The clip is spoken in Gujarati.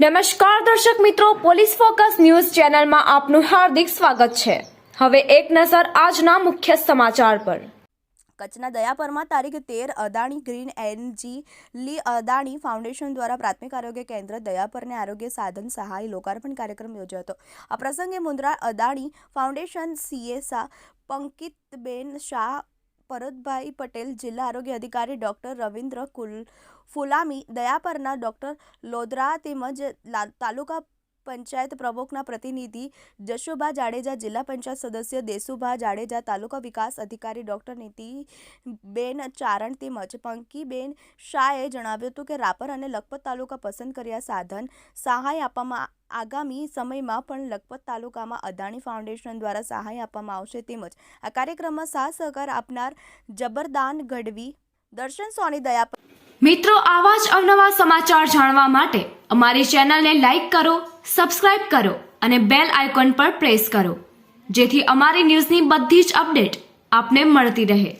નમસ્કાર દર્શક મિત્રો, પોલીસ ફોકસ ન્યૂઝ ચેનલમાં આપનું હાર્દિક સ્વાગત છે. હવે એક નજર આજના મુખ્ય સમાચાર પર. કચ્છના દયાપરમાં તારીખ તેર અદાણી ગ્રીન એનજી લી અદાણી ફાઉન્ડેશન દ્વારા પ્રાથમિક આરોગ્ય કેન્દ્ર દયાપરને આરોગ્ય સાધન સહાય લોકાર્પણ કાર્યક્રમ યોજાયો હતો. આ પ્રસંગે મુન્દ્રા અદાણી ફાઉન્ડેશન સીએસા પંકિતબેન શાહ પરતભાઈ પટેલ, જિલ્લા આરોગ્ય અધિકારી ડોક્ટર રવિન્દ્ર કુલ, ફુલામી, દયાપરના ડોક્ટર લોદરા તેમજ તાલુકા પંચાયત પ્રમુખના પ્રતિનિધિ જશુભા જાડેજા, જિલ્લા પંચાયત સદસ્ય દેસુભા જાડેજા, તાલુકા વિકાસ અધિકારી ડોક્ટર નીતિબેન ચારણ તેમજ પંકીબેન શાહે જણાવ્યું હતું કે રાપર અને લખપત તાલુકા પસંદ કર્યા સાધન સહાય આપવામાં આગામી સમયમાં પણ લખપત તાલુકામાં અદાણી ફાઉન્ડેશન દ્વારા સહાય આપવામાં આવશે તેમજ આ કાર્યક્રમમાં સાથ સહકાર આપનાર જબરદાન ગઢવી, દર્શન સોની દયા મિત્રો, આવા જ અવનવા સમાચાર જાણવા માટે અમારી ચેનલને લાઇક કરો, સબસ્ક્રાઇબ કરો અને બેલ આઇકોન પર પ્રેસ કરો, જેથી અમારી ન્યૂઝની બધી જ અપડેટ આપને મળતી રહે.